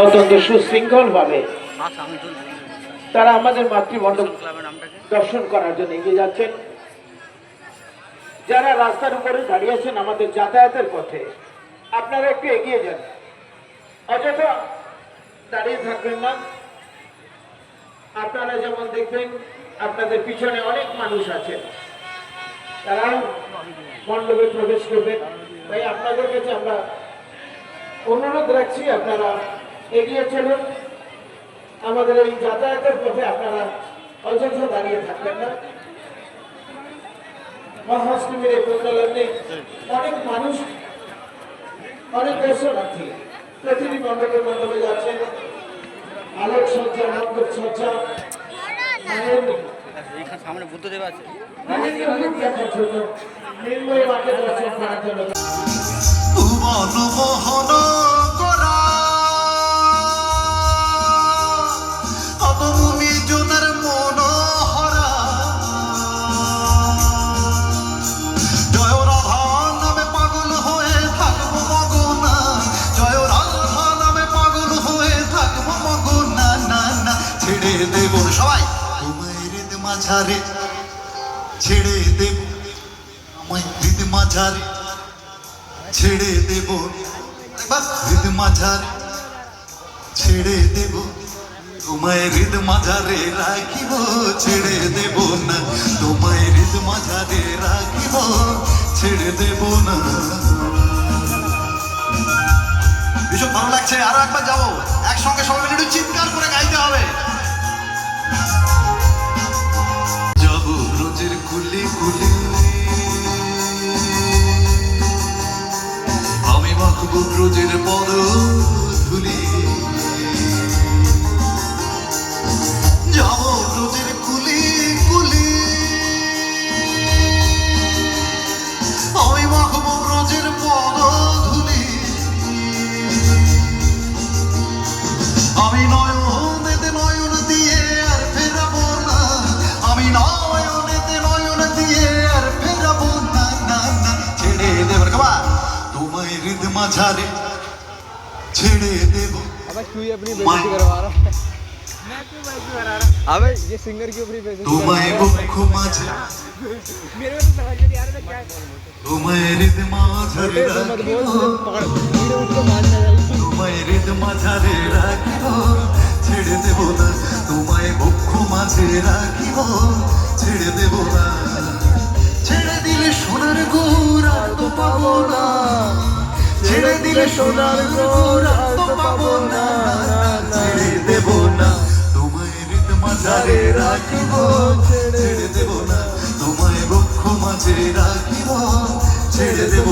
অত্যন্ত সুশৃঙ্খল ভাবে আমি তুলছি তারা আমাদের মাতৃমণ্ডপ দর্শন করার জন্য এগিয়ে যাচ্ছেন। যারা রাস্তার উপরে দাঁড়িয়েছেন আমাদের যাতায়াতের পথে আপনারা একটু এগিয়ে যান। অযথা দাঁড়িয়ে থাকবেন না। আপনারা যেমন দেখবেন আপনাদের পিছনে অনেক মানুষ আছেন। তারা মণ্ডপে প্রবেশ করবেন। তাই আপনাদের কাছে আমরা অনুরোধ রাখছি আপনারা এগিয়ে চলুন। আমাদের এই যাতায়াতের পথে আপনারা অযথা দাঁড়িয়ে থাকবেন না। মহাষ্টমীর এই প্রচলনে অনেক মানুষ অনেক দর্শনার্থী প্রতিটি মণ্ডপে মণ্ডপে যাচ্ছেন। আলোক সজ্জা মণ্ডপ সজ্জা সামনে বুদ্ধদেব আছে। নির্ময় মাকে দর্শন করার জন্য। মাঝারে ছেড়ে দেব আমায় হৃদ মাঝারে। ছেড়ে দেব হৃদ মাঝারে। ছেড়ে দেব তোমায় হৃদ মাঝারে রাখিব, ছেড়ে দেব না। তোমায় হৃদ মাঝারে রাখিব, ছেড়ে দেব না। ভীষণ ভালো লাগছে, আরও একবার যাব। একসঙ্গে সবাই একটু চিৎকার করে গাইতে হবে। মাঝারে ছেড়ে দেব अबे क्यों ये अपनी बेइज्जती करवा रहा है अबे ये सिंगर की अपनी बेइज्जती তোমায় বক্ষ মাঝে मेरे को तो समझ में नहीं आ रहा मैं क्या তোমায় হৃদ মাঝারে बेटे मत बोल রাখিব पकड़ वीडियो उसको मारने जाएगी তোমায় হৃদ মাঝারে রাখিব ছেড়ে দেব না তোমায় বক্ষ মাঝে রাখিব ছেড়ে দেব না দিলে সোনার আর তো পাবো না ছেড়ে দেব না, তোমায় হৃদ মাঝারে রাখিব। ছেড়ে দেব না, তোমায় বক্ষ মাঝে রাখিব। ছেড়ে দেব